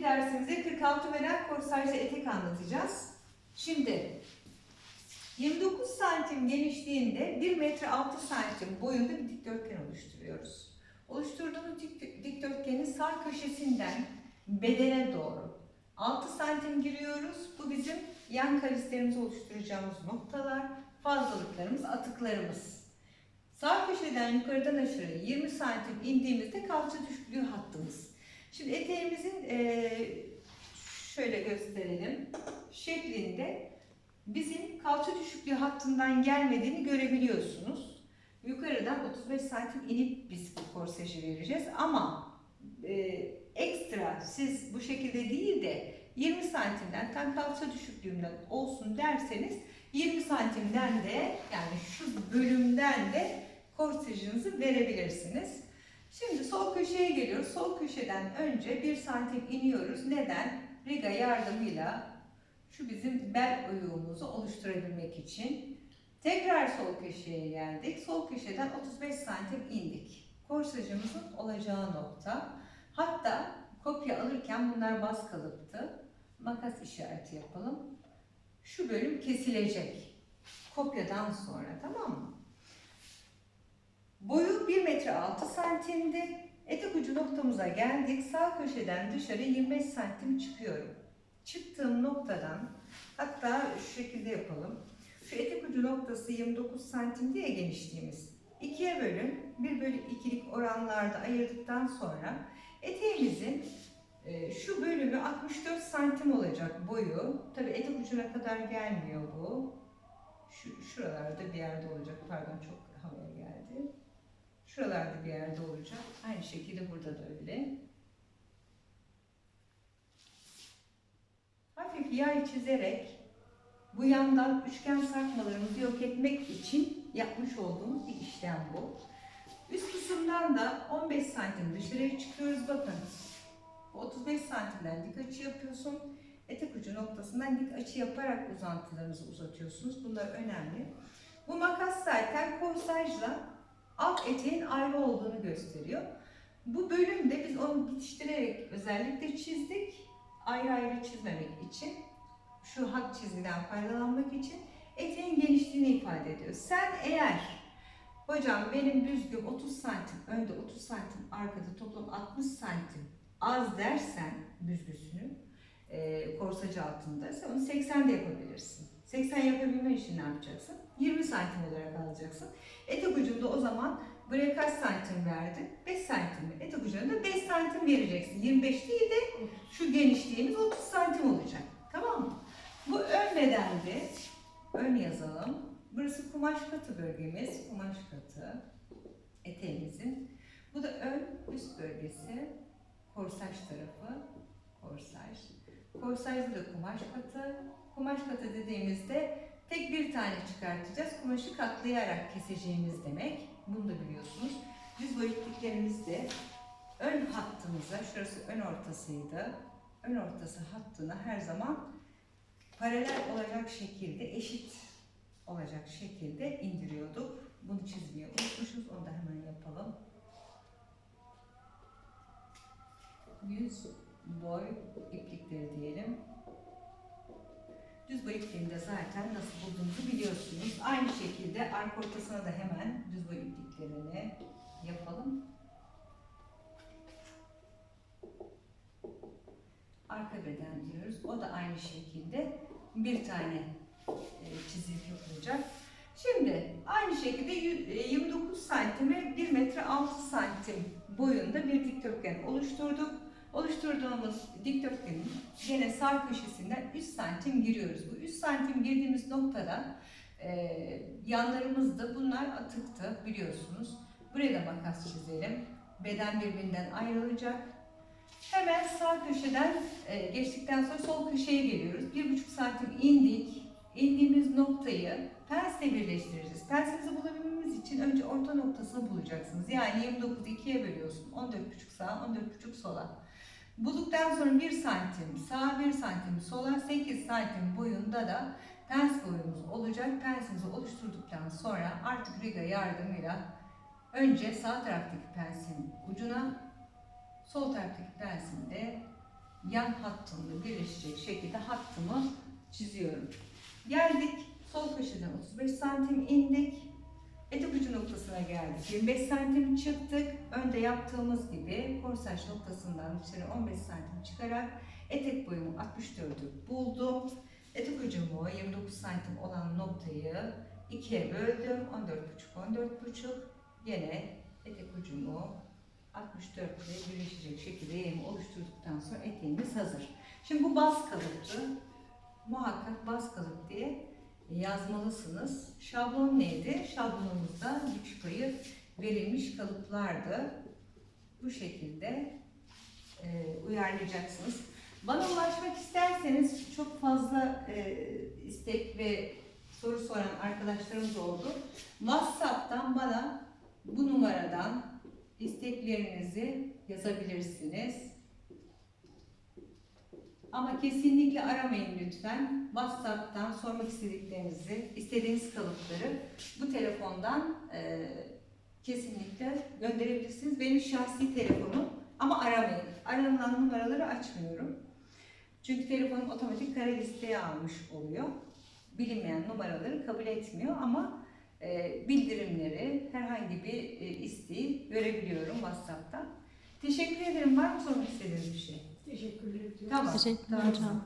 bugünkü dersimizde 46 beden korsajlı etek anlatacağız. Şimdi 29 santim genişliğinde 1 metre 6 santim boyunda bir dikdörtgen oluşturuyoruz. Oluşturduğumuz dik- dikdörtgenin sağ köşesinden bedene doğru 6 santim giriyoruz. Bu bizim yan kavislerimizi oluşturacağımız noktalar, fazlalıklarımız, atıklarımız. Sağ köşeden yukarıdan aşağı 20 santim indiğimizde kalça düşüklüğü hattımız. Şimdi eteğimizin eee, şöyle gösterelim şeklinde bizim kalça düşüklüğü hattından gelmediğini görebiliyorsunuz. Yukarıdan 35 santim inip biz bu korsajı vereceğiz ama eee, ekstra siz bu şekilde değil de 20 santimden tam kalça düşüklüğümden olsun derseniz 20 santimden de yani şu bölümden de korsajınızı verebilirsiniz. Şimdi sol köşeye geliyoruz. Sol köşeden önce 1 santim iniyoruz. Neden? Riga yardımıyla şu bizim bel oyuğumuzu oluşturabilmek için. Tekrar sol köşeye geldik. Sol köşeden 35 santim indik. Korsajımızın olacağı nokta. Hatta kopya alırken bunlar bas kalıptı. Makas işareti yapalım. Şu bölüm kesilecek. Kopyadan sonra tamam mı? Boyu 1 metre 6 santimdi. Etek ucu noktamıza geldik. Sağ köşeden dışarı 25 santim çıkıyorum. Çıktığım noktadan hatta şu şekilde yapalım. Şu etek ucu noktası 29 santim diye genişliğimiz. İkiye bölün. 1 bölü 2'lik oranlarda ayırdıktan sonra eteğimizin e, şu bölümü 64 santim olacak boyu. Tabi etek ucuna kadar gelmiyor bu. Şu, şuralarda bir yerde olacak. Pardon çok havaya geldi. Şuralarda bir yerde olacak. Aynı şekilde burada da öyle. Hafif yay çizerek bu yandan üçgen sarkmalarımızı yok etmek için yapmış olduğumuz bir işlem bu. Üst kısımdan da 15 santim dışarıya çıkıyoruz. Bakın. Bu 35 santimden dik açı yapıyorsun. Etek ucu noktasından dik açı yaparak uzantılarınızı uzatıyorsunuz. Bunlar önemli. Bu makas zaten korsajla alt eteğin ayrı olduğunu gösteriyor. Bu bölümde biz onu bitiştirerek özellikle çizdik. Ayrı ayrı çizmemek için. Şu hat çizgiden faydalanmak için eteğin genişliğini ifade ediyor. Sen eğer hocam benim büzgüm 30 santim önde 30 santim arkada toplam 60 santim az dersen büzgüsünü e, korsacı altında sen onu 80 de yapabilirsin. 80 yapabilmen için ne yapacaksın? 20 santim olarak alacaksın. Etek ucunda o zaman buraya kaç santim verdin? 5 santim mi? Etek ucunda 5 santim vereceksin. 25 değil de şu genişliğimiz 30 santim olacak. Tamam mı? Bu ön bedende ön yazalım. Burası kumaş katı bölgemiz. Kumaş katı eteğimizin. Bu da ön üst bölgesi. Korsaj tarafı. Korsaj. Korsajda da kumaş katı. Kumaş katı dediğimizde tek bir tane çıkartacağız. Kumaşı katlayarak keseceğimiz demek. Bunu da biliyorsunuz. Düz boyutliklerimiz de ön hattımıza, şurası ön ortasıydı. Ön ortası hattına her zaman paralel olacak şekilde, eşit olacak şekilde indiriyorduk. Bunu çizmeyi unutmuşuz. Onu da hemen yapalım. Yüz boy iplikleri diyelim. Düz boy ipliğini zaten nasıl bulduğumuzu biliyorsunuz. Aynı şekilde arka ortasına da hemen düz boy ipliklerini yapalım. Arka beden diyoruz. O da aynı şekilde bir tane e, çizik yapılacak. Şimdi aynı şekilde yü- e, 29 santime 1 metre 6 santim boyunda bir dikdörtgen oluşturduk. Oluşturduğumuz dikdörtgenin gene sağ köşesinden 3 santim giriyoruz. Bu 3 santim girdiğimiz noktada e, yanlarımızda bunlar atıktı biliyorsunuz. Buraya da makas çizelim. Beden birbirinden ayrılacak. Hemen sağ köşeden e, geçtikten sonra sol köşeye geliyoruz. 1,5 santim indik. İndiğimiz noktayı pensle birleştireceğiz. Pensimizi bulabilmemiz için önce orta noktasını bulacaksınız. Yani 29'u ikiye bölüyorsun. 14,5 sağa, 14,5 sola. Bulduktan sonra 1 santim sağa, 1 santim sola, 8 santim boyunda da pens boyumuz olacak. Pensimizi oluşturduktan sonra artık riga yardımıyla önce sağ taraftaki pensin ucuna, sol taraftaki pensin de yan hattımla birleşecek şekilde hattımı çiziyorum. Geldik sol köşeden 35 santim indik. Noktasına geldik. 25 santim çıktık. Önde yaptığımız gibi korsaj noktasından dışarı 15 santim çıkarak etek boyumu 64'ü buldum. Etek ucumu 29 santim olan noktayı ikiye böldüm. 14,5 14,5 Gene etek ucumu 64 ile birleşecek şekilde yayımı oluşturduktan sonra eteğimiz hazır. Şimdi bu baz kalıptı. Muhakkak baz kalıp diye yazmalısınız. Şablon neydi? Şablonumuzda güç payı verilmiş kalıplardı. Bu şekilde e, uyarlayacaksınız. Bana ulaşmak isterseniz çok fazla e, istek ve soru soran arkadaşlarımız oldu. WhatsApp'tan bana bu numaradan isteklerinizi yazabilirsiniz. Ama kesinlikle aramayın lütfen. WhatsApp'tan sormak istediklerinizi, istediğiniz kalıpları bu telefondan e, kesinlikle gönderebilirsiniz. Benim şahsi telefonum ama aramayın. Aranılan numaraları açmıyorum. Çünkü telefonum otomatik kara listeye almış oluyor. Bilinmeyen numaraları kabul etmiyor ama e, bildirimleri, herhangi bir e, isteği görebiliyorum WhatsApp'tan. Teşekkür ederim. Var mı sormak istediğiniz bir şey? Teşekkürler. Tamam. Teşekkürler Tamam.